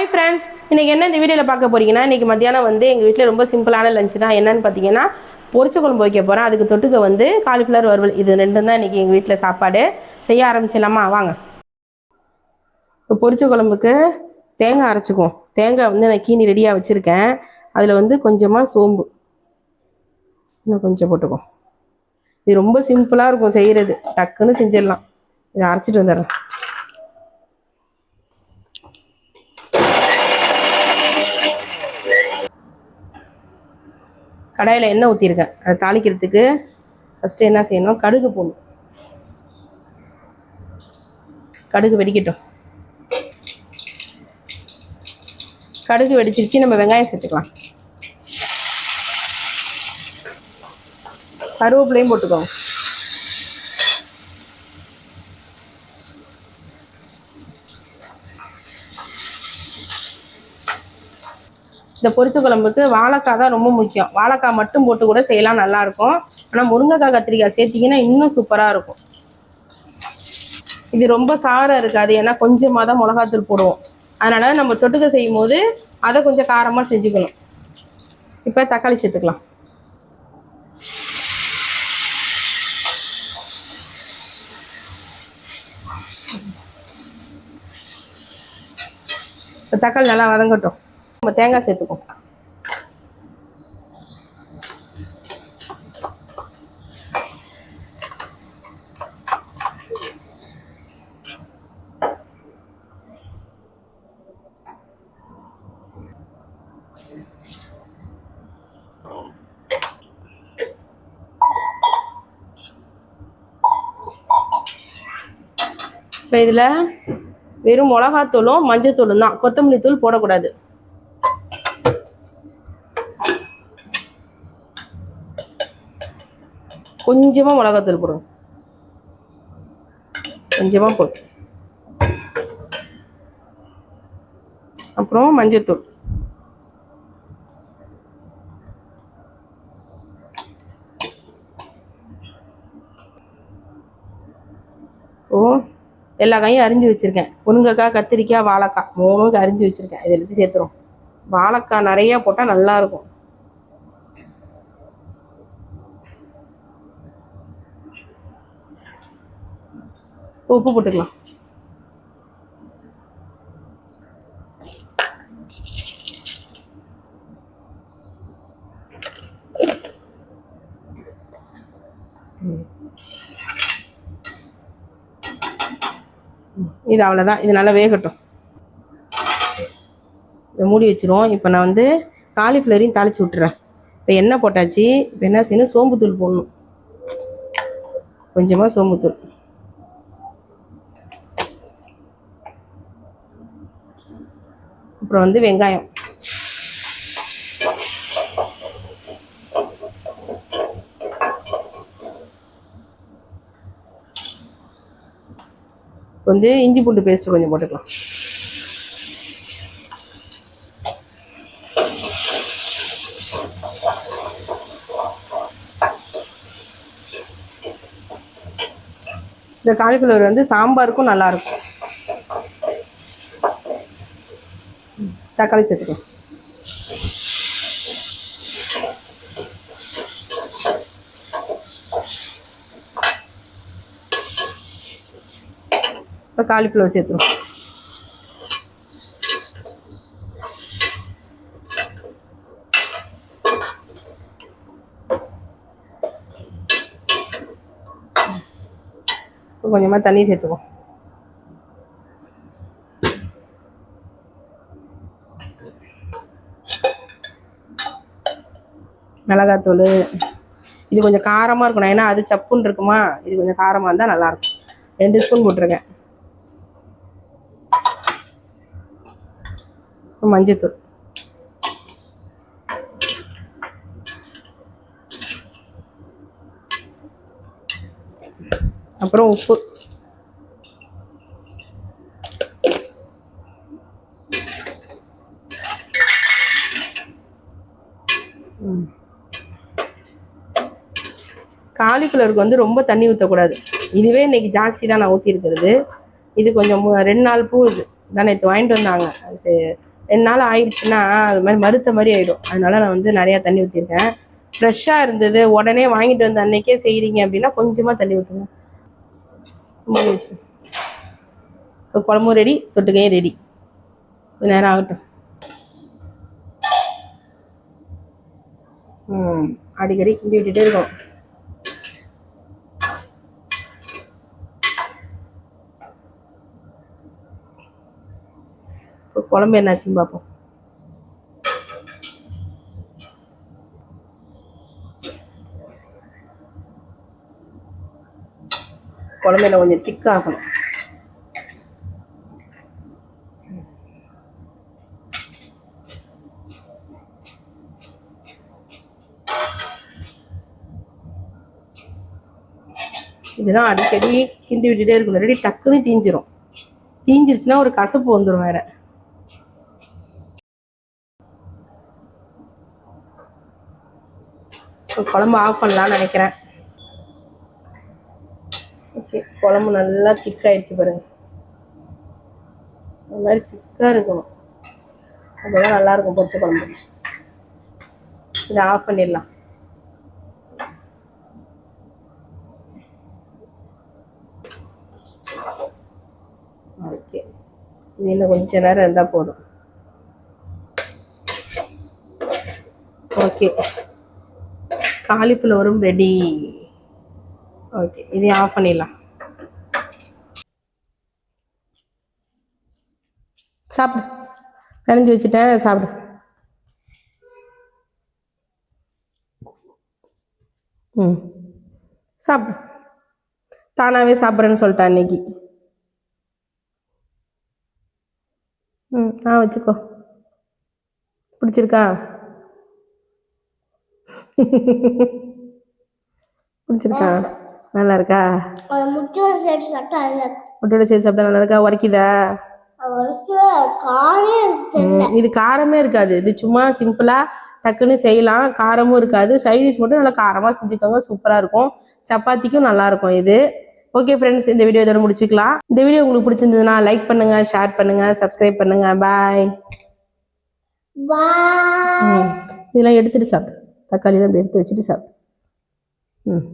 Hi friends இன்னைக்கு என்ன இந்த வீடியோவில் பார்க்க போகிறீங்கன்னா இன்னைக்கு மத்தியானம் வந்து எங்கள் வீட்டில் ரொம்ப சிம்பிளான லஞ்ச் தான். என்னன்னு பார்த்தீங்கன்னா பொரிச்ச குழம்பு வைக்க போகிறேன் அதுக்கு தொட்டுக்க வந்து காலிஃப்ளவர் வறுவல். இது ரெண்டும் தான் இன்னைக்கு எங்கள் வீட்டில் சாப்பாடு. செய்ய ஆரம்பிச்சிடலாமா? வாங்க. இப்போ பொரிச்ச குழம்புக்கு தேங்காய் அரைச்சிக்குவோம். தேங்காய் வந்து நான் கீனி ரெடியாக வச்சுருக்கேன். அதில் வந்து கொஞ்சமாக சோம்பு. இன்னும் கொஞ்சம் போட்டுக்குவோம். இது ரொம்ப சிம்பிளாக இருக்கும் செய்கிறது டக்குன்னு செஞ்சிடலாம். இதை அரைச்சிட்டு வந்துடுறேன் கடாயில் எண்ணெய் ஊற்றிருக்கேன் அதை தாளிக்கிறதுக்கு ஃபஸ்ட்டு என்ன செய்யணும்? கடுகு போடணும். கடுகு வெடிக்கட்டும். கடுகு வெடிச்சிருச்சு நம்ம வெங்காயம் சேர்த்துக்கலாம். கருவேப்பிலையும் போட்டுக்கோங்க. இந்த பொரிச்ச குழம்புக்கு வாழைக்காய் தான் ரொம்ப முக்கியம். வாழைக்காய் மட்டும் போட்டு கூட செய்யலாம் நல்லாயிருக்கும். ஆனால் முருங்கைக்காய் கத்திரிக்காய் சேர்த்திங்கன்னா இன்னும் சூப்பராக இருக்கும். இது ரொம்ப காரம் இருக்காது. ஏன்னா கொஞ்சமாக தான் மிளகாத்தூள் போடுவோம். அதனால் நம்ம தொட்டுக்க செய்யும் போது அதை கொஞ்சம் காரமாக செஞ்சுக்கணும். இப்போ தக்காளி சேர்த்துக்கலாம். இப்போ தக்காளி நல்லா வதங்கட்டும். நம்ம தேங்காய் சேர்த்துக்குவோம். இப்போ இதில் வெறும் மிளகாத்தூளும் மஞ்சத்தூளும் தான். கொத்தமல்லி தூள் போடக்கூடாது. கொஞ்சமாக மிளகாத்தூள் போடுங்க. கொஞ்சமாக போட்டு. அப்புறம் மஞ்சத்தூள். ஓ எல்லா காயும் அரிஞ்சு வச்சுருக்கேன். முருங்கைக்காய் கத்திரிக்காய் வாழைக்காய் மூணும் அரிஞ்சு வச்சுருக்கேன். இது எல்லாத்தையும் சேர்த்துரும் வாழைக்காய் நிறையா போட்டால் நல்லாயிருக்கும் உப்பு போட்டுக்கலாம். இது அவ்வளோதான் இது நல்லா வேகட்டும். இதை மூடி வச்சிருவோம். இப்போ நான் வந்து காலிஃப்ளவரையும் தாளித்து விட்டுறேன். இப்போ எண்ணெய் போட்டாச்சு. இப்போ என்ன செய்யணும்? சோம்புத்தூள் போடணும். கொஞ்சமாக சோம்புத்தூள். அப்புறம் வந்து வெங்காயம். வந்து இஞ்சி பூண்டு பேஸ்ட்டு கொஞ்சம் போட்டுக்கலாம். இந்த காலிஃப்ளவர் வந்து சாம்பாருக்கும் நல்லாயிருக்கும் தக்காளி சேர்த்துக்கோ. இப்போ காலிஃப்ளவர் சேர்த்துருவோம். கொஞ்சமாக தண்ணி சேர்த்துக்குவோம். மிளகாத்தூள். இது கொஞ்சம் காரமாக இருக்கணும். ஏன்னா அது சப்புன்னு இருக்குமா? இது கொஞ்சம் காரமாக இருந்தால் நல்லாயிருக்கும். ரெண்டு ஸ்பூன் போட்டிருக்கேன். மஞ்சத்தூள். அப்புறம் உப்பு. காலிஃப்ளவருக்கு வந்து ரொம்ப தண்ணி ஊற்றக்கூடாது இதுவே இன்னைக்கு ஜாஸ்தி தான் நான் ஊற்றிருக்கிறது இது கொஞ்சம் ரெண்டு நாள் பூ இது தான் நேற்று வாங்கிட்டு வந்தாங்க. அது ரெண்டு நாள் ஆயிடுச்சுன்னா அது மாதிரி மறுத்த மாதிரி ஆயிடும். அதனால நான் வந்து நிறையா தண்ணி ஊற்றிருக்கேன் ஃப்ரெஷ்ஷாக இருந்தது. உடனே வாங்கிட்டு வந்த அன்னைக்கே செய்கிறீங்க அப்படின்னா கொஞ்சமாக தண்ணி ஊற்றுங்க இப்போ குழம்பும் ரெடி தொட்டுக்கையும் ரெடி. கொஞ்சம் நேரம் ஆகட்டும். அடிக்கடி கிண்டி விட்டுட்டே இருக்கோம். இப்போ குழம்பு என்னாச்சுன்னு பார்ப்போம் குழம்பு என்ன கொஞ்சம் திக்காகணும் இதெல்லாம் அடிக்கடி கிண்டி விட்டுட்டே இருக்கணும் ரெடி டக்குன்னு தீஞ்சிரும். தீஞ்சிருச்சுன்னா ஒரு கசப்பு வந்துடும் வேற. இப்போ குழம்பு ஆஃப் பண்ணலாம்னு நினைக்கிறேன். ஓகே குழம்பு நல்லா திக்காயிடுச்சு பாருங்க. அது மாதிரி திக்காக இருக்கணும். அப்பதான் நல்லா இருக்கும் பொரிச்ச குழம்பு. இதை ஆஃப் பண்ணிடலாம். ஓகே. இது இன்னும் கொஞ்ச நேரம் இருந்தால் போதும். ஓகே. காலிஃப்ளவரும் ரெடி ஓகே இதையும் ஆஃப் பண்ணிடலாம். சாப்பிடு. பிணைஞ்சு வச்சுட்டேன் சாப்பிடு. ம். சாப்பிடு. தானாகவே சாப்பிட்றேன்னு சொல்லிட்டேன் இன்னைக்கு ம் ஆ வச்சுக்கோ. பிடிச்சிருக்கா? பிடிச்சிருக்கா? நல்லா இருக்கா முக்கியம் சேர்த்து சாப்பிட்டா சேர்த்து சாப்பிட்டா நல்லா இருக்கா உரைக்குதா இது காரமே இருக்காது. இது சும்மா சிம்பிளாக டக்குன்னு செய்யலாம். காரமும் இருக்காது. சைடிஷ் மட்டும் நல்லா காரமாக செஞ்சுக்கோங்க. சூப்பராக இருக்கும். சப்பாத்திக்கும் நல்லா இருக்கும் இது. ஓகே ஃப்ரெண்ட்ஸ் இந்த வீடியோ இதோட முடிச்சுக்கலாம். இந்த வீடியோ உங்களுக்கு பிடிச்சிருந்ததுன்னா லைக் பண்ணுங்க ஷேர் பண்ணுங்க சப்ஸ்கிரைப் பண்ணுங்க. பாய் பாய் இதெல்லாம் எடுத்துட்டு சாப்பிடு. தக்காளியெல்லாம் இப்படி எடுத்து வச்சுட்டு சாப்பிடு ம்